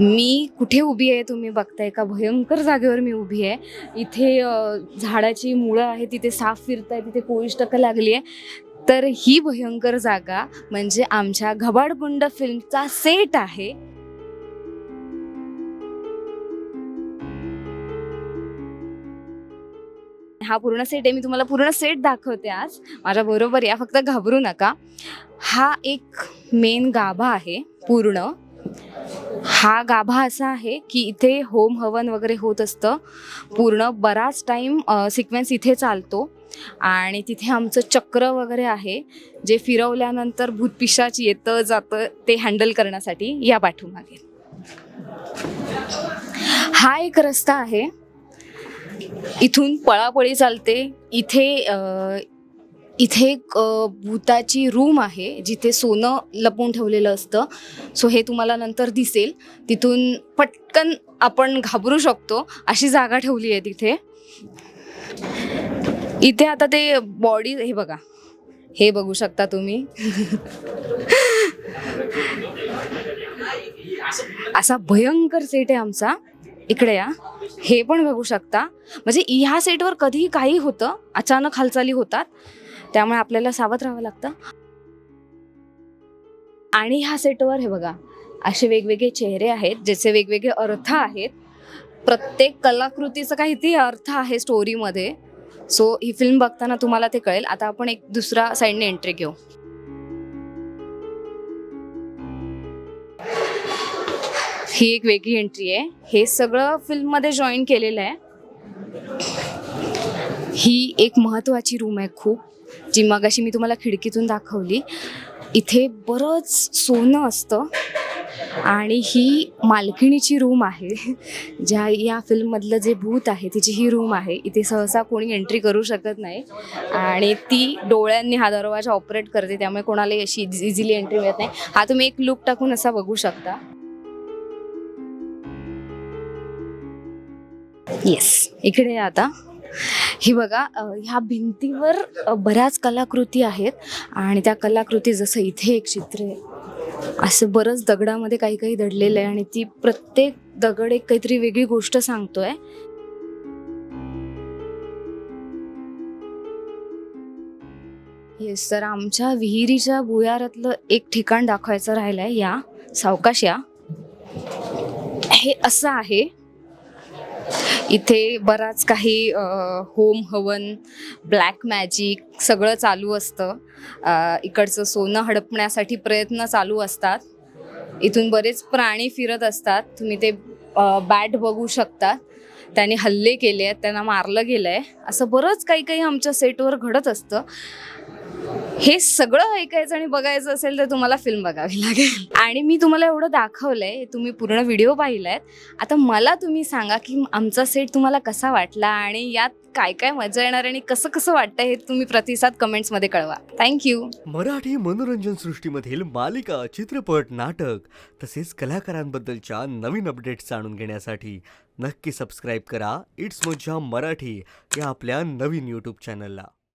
मी कुठे उभी आहे तुम्ही बघताय का? भयंकर जागेवर मी उभी आहे. इथे झाडाची मुळं आहे तिथे साफ फिरताय तिथे कोळिष्टकं लागली आहे. तर ही भयंकर जागा म्हणजे आमच्या घबाडकुंड फिल्मचा सेट आहे. हा पूर्ण सेट आहे. मी तुम्हाला पूर्ण सेट दाखवते आज. माझ्या बरोबर या फक्त घाबरू नका. हा एक मेन गाभा आहे पूर्ण. हा गाभा असा आहे की इथे होम हवन वगैरे होत असतं. पूर्ण बराच टाईम सिक्वेन्स इथे चालतो. आणि तिथे आमचं चक्र वगैरे आहे जे फिरवल्यानंतर भूतपिशाच येतं जातं ते हँडल करण्यासाठी या पाठीमागे. हा एक रस्ता आहे. इथून पळापळी चालते. इथे इथे एक भूताची रूम आहे जिथे सोनं लपवून ठेवलेलं असतं. सो हे तुम्हाला नंतर दिसेल. तिथून पटकन आपण घाबरू शकतो. अशी जागा ठेवली आहे तिथे. इथे आता ते बॉडी हे बघा. हे बघू शकता तुम्ही. असा भयंकर सेट आहे आमचा. इकडे या. हे पण बघू शकता. म्हणजे ह्या सेटवर कधीही काही होतं. अचानक हालचाली होतात. त्यामुळे आपल्याला सावध राहावं लागतं. आणि ह्या सेटवर हे बघा असे वेगवेगळे चेहरे आहेत ज्याचे वेगवेगळे अर्थ आहेत. प्रत्येक कलाकृतीचा काहीतरी अर्थ आहे स्टोरीमध्ये सो ही फिल्म बघताना तुम्हाला ते कळेल. आता आपण एक दुसरा साईडने एंट्री घेऊ. ही एक वेगळी एंट्री आहे. हे सगळं फिल्ममध्ये जॉईन केलेलं आहे. ही एक महत्त्वाची रूम आहे खूप जी मगाशी मी तुम्हाला खिडकीतून दाखवली. इथे बरंच सोनं असतं आणि ही मालकिणीची रूम आहे. ज्या या फिल्ममधलं जे भूत आहे तिची ही रूम आहे. इथे सहसा कोणी एंट्री करू शकत नाही आणि ती डोळ्यांनी हा दरवाजा ऑपरेट करते त्यामुळे कोणालाही अशी इझिली एंट्री मिळत नाही. हा तुम्ही एक लुक टाकून असा बघू शकता. येस इकडे आता. ही बघा ह्या भिंतीवर बऱ्याच कलाकृती आहेत. आणि त्या कलाकृती जसं इथे एक चित्र आहे असं बरंच दगडामध्ये काही काही दडलेलं आहे आणि ती प्रत्येक दगड एक काहीतरी वेगळी गोष्ट सांगतोय. येस तर आमच्या विहिरीच्या भुयारातलं एक ठिकाण दाखवायचं राहिलंय या सावकाश या. हे असं आहे इथे बराच काही होम हवन ब्लॅक मॅजिक सगळं चालू असतं. इकडचं सोनं हडपण्यासाठी प्रयत्न चालू असतात. इथून बरेच प्राणी फिरत असतात. तुम्ही ते बॅट बघू शकता त्याने हल्ले केले आहेत त्यांना मारलं गेलं आहे असं बरंच काही काही आमच्या सेटवर घडत असतं. हे सगळं ऐकायचं आणि बघायचं असेल तर तुम्हाला फिल्म बघावी लागेल. आणि मी तुम्हाला एवढं दाखवलंय तुम्ही पूर्ण व्हिडिओ पाहिलाय आता मला तुम्ही सांगा की आमचा सेट तुम्हाला कसा वाटला आणि यात काय काय मजा येणार आणि कसं कसं वाटतं हे तुम्ही प्रतिसाद कमेंट्समध्ये कळवा. थँक्यू मराठी मनोरंजन सृष्टीमधील मालिका चित्रपट नाटक तसेच कलाकारांबद्दलच्या नवीन अपडेट्स जाणून घेण्यासाठी नक्की सबस्क्राईब करा. इट्स मज्जा मराठी या आपल्या नवीन यूट्यूब चॅनलला